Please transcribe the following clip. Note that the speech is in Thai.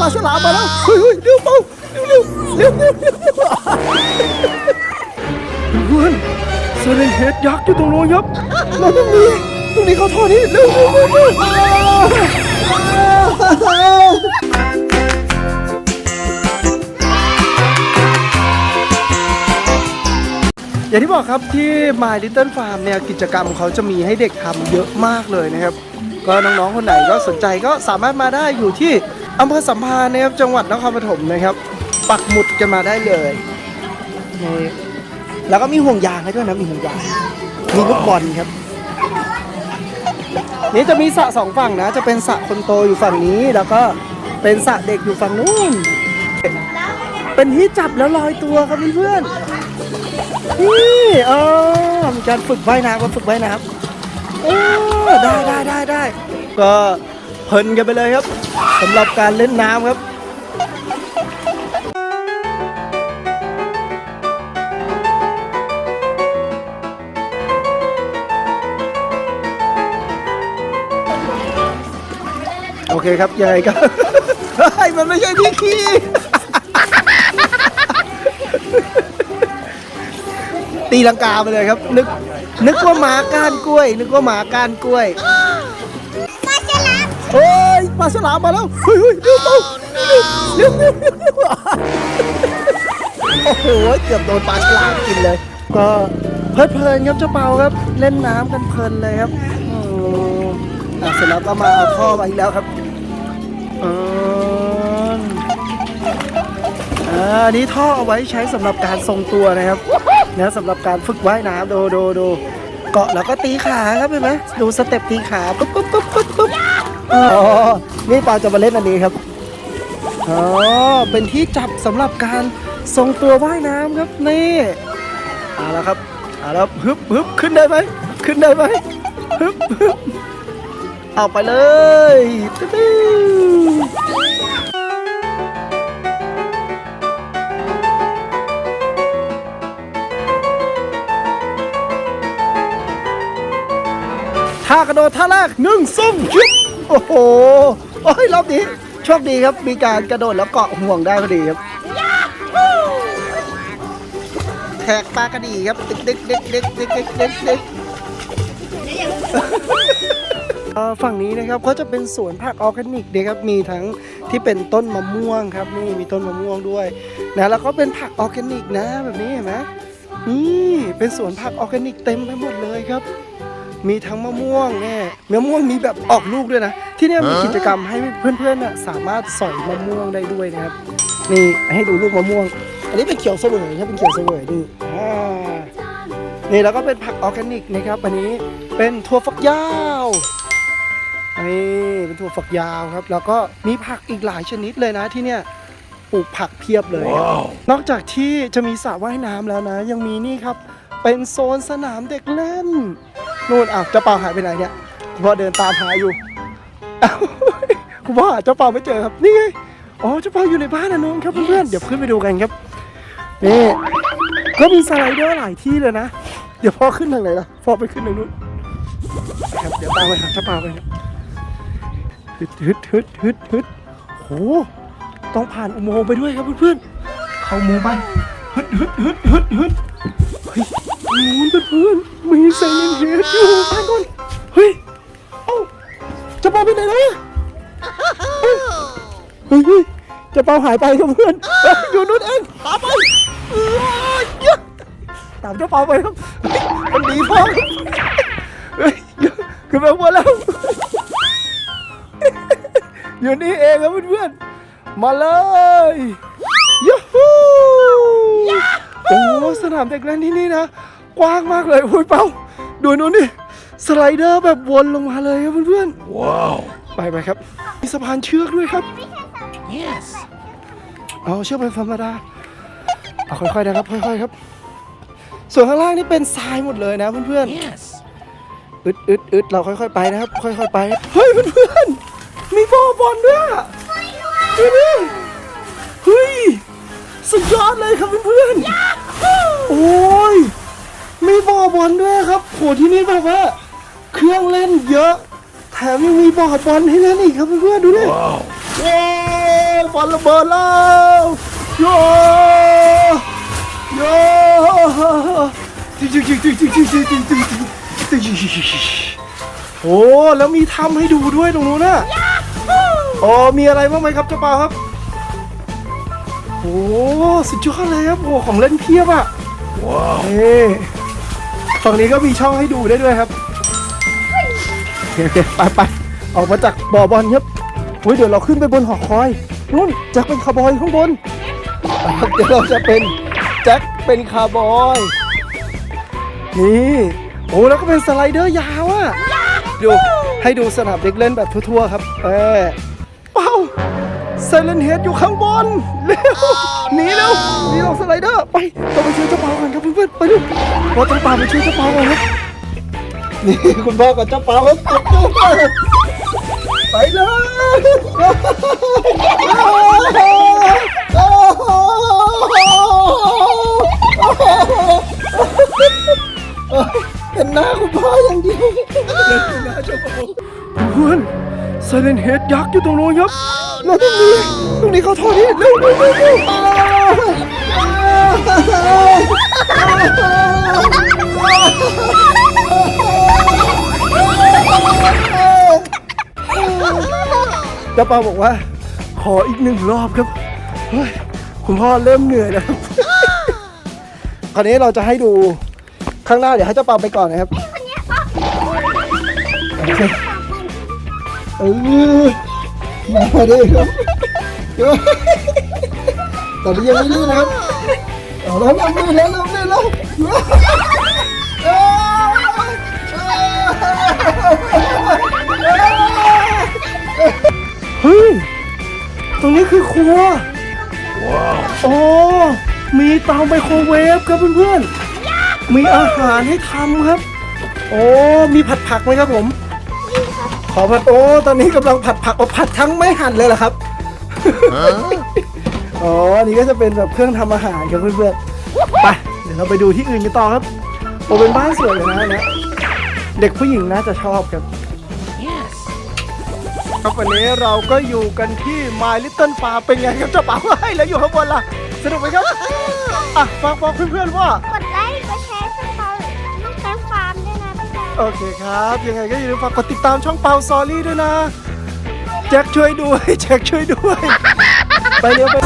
ปลาฉลามมาแล้วเฮ้ยเฮ้ยเร็วเปาเร็วเร็วเร็วเร็วเร็วเพื่อนเซเลนเฮดยักษ์อยู่ตรงโน้นครับเราต้องหนีตรงนี้เขาท่อนี้เร็วเร็วเร็วเร็วอย่างที่บอกครับที่ My Little Farm เนี่ยกิจกรรมเขาจะมีให้เด็กทำเยอะมากเลยนะครับ ก็น้องๆคนไหนก็สนใจก็สามารถมาได้อยู่ที่ อำเภอสัมพันธ์นะครับจังหวัดนครปฐมนะครับ ปักหมุดกันมาได้เลยนี่แล้วก็มีห่วงยางให้ด้วยนะมีห่วงยางมีลูกบอลครับ นี่จะมีสระสองฝั่งนะ จะเป็นสระคนโตอยู่ฝั่งนี้ แล้วก็เป็นสระเด็กอยู่ฝั่งนู้นเป็นที่จับแล้วลอยตัวครับเพื่อนๆนี่เออมีการฝึกว่ายน้ำก็ฝึกว่ายน้ำเออได้ได้ได้ได้ก็ เพลินกันไปเลยครับสำหรับการเล่นน้ำครับโอเคครับยังไงก็เฮ้ยมันไม่ใช่ที่ขี้ตีลังกาไปเลยครับ นึกนึกว่าหมาก้านกล้วย นึกว่าหมาก้านกล้วย ฮ้ยปลาฉลามมาแล้วเฮ้ยเฮ้ยเร็วเร็วเร็วเร็วเร็วโอ้โหเกือบโดนปลาฉลามกินเลย ก็เพลิดเพลินครับเจ้าเปาครับ เล่นน้ำกันเพลินเลยครับอะเสร็จแล้วก็มาเอาท่อมาอีกแล้วครับอืมอ่าอันนี้ท่อเอาไว้ใช้สำหรับการทรงตัวนะครับนะสำหรับการฝึกว่ายน้ำดูดูดูเกาะแล้วก็ตีขาครับเห็นไหมดูสเต็ปตีขาปุ๊บปุ๊บปุ๊บปุ๊บปุ๊บ อ๋อ นี่ปาจะมาเล่นอันนี้ครับ อ๋อ เป็นที่จับสำหรับการทรงตัวว่ายน้ำครับนี่เอาละครับเอาละฮึบฮึบขึ้นได้ไหมขึ้นได้ไหมฮึบฮึบเอาไปเลยตึ๊ท่ากระโดดท่าแรกหนึ่งซุ่มชุบ โอ้โหโอ้ยรอบนี้โชคดีครับมีการกระโดดแล้วเกาะห่วงได้พอดีครับแทกปลากระดีครับเด็กเด็กเด็กเด็กเด็กเด็กเด็กเด็กเอ่อฝั่งนี้นะครับก็จะเป็นสวนผักออร์แกนิกนะครับมีทั้งที่เป็นต้นมะม่วงครับนี่มีต้นมะม่วงด้วยนะแล้วก็เป็นผักออร์แกนิกนะแบบนี้เห็นไหมนี่เป็นสวนผักออร์แกนิกเต็มไปหมดเลยครับ มีทั้งมะม่วงแน่มะม่วงมีแบบออกลูกด้วยนะ ที่เนี่ยมีกิจกรรมให้เพื่อนๆน่ะสามารถสอยมะม่วงได้ด้วยนะครับ นี่ให้ดูลูกมะม่วง อันนี้เป็นเขียวเสวยครับเป็นเขียวเสวยนี่อ่านี่แล้วก็เป็นผักออร์แกนิกนะครับอันนี้เป็นถั่วฝักยาวนี่เป็นถั่วฝักยาวครับ แล้วก็มีผักอีกหลายชนิดเลยนะที่เนี่ยปลูกผักเพียบเลยนอกจากที่จะมีสระว่ายน้ำแล้วนะ ยังมีนี่ครับ เป็นโซนสนามเด็กเล่น นู่นอ้าวเจ้าเปาหายไปไหนเนี่ยคุณพ่อเดินตามหาอยู่อ้าวคุณพ่อหาเจ้าเปาไม่เจอครับนี่ไงอ๋อเจ้าเปาอยู่ในบ้านนะนู้นครับเพื่อนๆเดี๋ยวขึ้นไปดูกันครับนี่ก็มีสไลเดอร์หลายที่เลยนะ เดี๋ยวพ่อขึ้นทางไหนล่ะพ่อไปขึ้นทางนู้นครับเดี๋ยวตามไปหาเจ้าเปาไปครับฮึดฮึดฮึดฮึดฮึดโหต้องผ่านอุโมงค์ไปด้วยครับเพื่อนๆเข้าหมู่บ้านฮึดฮึดฮึดฮึดฮึดเฮ้ย นู้นเพื่อนๆมีไซเลนเฮดอยู่บ้านก่อนเฮ้ยเอ้าจะเปาไปไหนแล้วอะเฮ้ยเฮ้ยเฮ้ยจะเปาหายไปครับเพื่อนเฮ้ยอยู่นู้นเองตามไปเอ้ยเหี้ยตามเจ้าเปาไปครับเฮ้ยมันดีพอเฮ้ยขึ้นไปข้างบนแล้วอยู่นี่เองครับเพื่อนๆมาเลยยูฮูโอ้สนามเด็กเล่นที่นี่นะ กว้างมากเลยโอ้ยเป้าดูนู้นดิสไลเดอร์แบบวนลงมาเลยครับเพื่อนๆ ว้าว ไปไปครับ มีสะพานเชือกด้วยครับ yes เอาเชือกเป็นธรรมดาเอาค่อยๆนะครับค่อยๆครับ ส่วนข้างล่างนี่เป็นทรายหมดเลยนะเพื่อนๆ yes อึดอึดอึดเราค่อยๆไปนะครับ ค่อยๆไปเฮ้ยเพื่อนๆมีบ่อบอลด้วยอะดูดิเฮ้ยสุดยอดเลยครับเพื่อนๆโอ้ยมีบ่อบอ ลด้วยครับโหที่นี่แบบว่าเครื่องเล่นเยอะ แถมยังมีบ่อบอลให้เล่นอีกครับเพื่อนๆดูดิว้าวบอลระเบิดแล้วโยโยโอ้แล้วมีถ้ำให้ดูด้วยตรงนู้นน่ะอ๋อมีอะไรบ้างไหมครับเจ้าเปาครับโอ้สุดยอดเลยครับโอ้ของเล่นเพียบอะว้าว ฝั่งนี้ก็มีช่องให้ดูได้ด้วยครับโอเคไปไปออกมาจากบ่อบอลครับเฮ้ยเดี๋ยวเราขึ้นไปบนหอคอยนู่นแจ็คเป็นคาร์บอยข้างบนเดี๋ยวเราจะเป็นแจ็คเป็นคาร์บอยนี่โอ้แล้วก็เป็นสไลเดอร์ยาวอะดูให้ดูสนามเด็กเล่นแบบทั่วๆครับเออเป้า ไซเลนเฮดอยู่ข้างบนเร็วหนีเร็วหนีลงสไลเดอร์ไปต้องไปช่วยเจ้าเปากันครับเพื่อนๆไปดูเราต้องตามไปช่วยเจ้าเปากันครับนี่คุณพ่อกับเจ้าเปาครับตบจูบกันไปเลยเห็นหน้าคุณพ่ออย่างเดียวเห็นหน้าเจ้าเปาเพื่อนไซเลนเฮดยักษ์อยู่ตรงโน้นครับ แล้วตรงนี้ตรงนี้เขาโทษนี่เร็วเร็วเร็วเร็วแล้วปาบอกว่า ขออีกหนึ่งรอบครับเฮ้ยคุณพ่อเริ่มเหนื่อยแล้วครับคราวนี้เราจะให้ดูข้างหน้าเดี๋ยวให้เจ้าปาไปก่อนนะครับโอเคเออ มาดิครับตอนนี้ยังไม่ลื่นนะครับเอาแล้วเริ่มลื่นแล้วเริ่มลื่นแล้วเฮ้ย ตรงนี้คือครัว ว้าวโอ้มีเตาไมโครเวฟครับเพื่อนๆ มีอาหารให้ทำครับ โอ้ มีผัดผักไหมครับผม ขอผัดโอ้ตอนนี้กำลังผัดผักเอาผัดทั้งไม่หั่นเลยเหรอครับ อ๋ออันนี้ก็จะเป็นแบบเครื่องทำอาหารครับเพื่อนๆ ไป เดี๋ยวเราไปดูที่อื่นกันต่อครับ โอ้เป็นบ้านสวยเลยนะอันเนะเด็กผู้หญิงน่าจะชอบครับ ครับวันนี้เราก็อยู่กันที่ My Little Farm เป็นไงครับเจ้าป๋าให้แล้วอยู่ข้างบนล่ะ สนุกไหมครับ อะฝากบอกเพื่อนๆว่ากดไล โอเคครับ ยังไงก็อย่าลืมฝากกดติดตามช่องเปาซอรี่ด้วยนะ แจ็คช่วยด้วย แจ็คช่วยด้วย ไปเร็วไป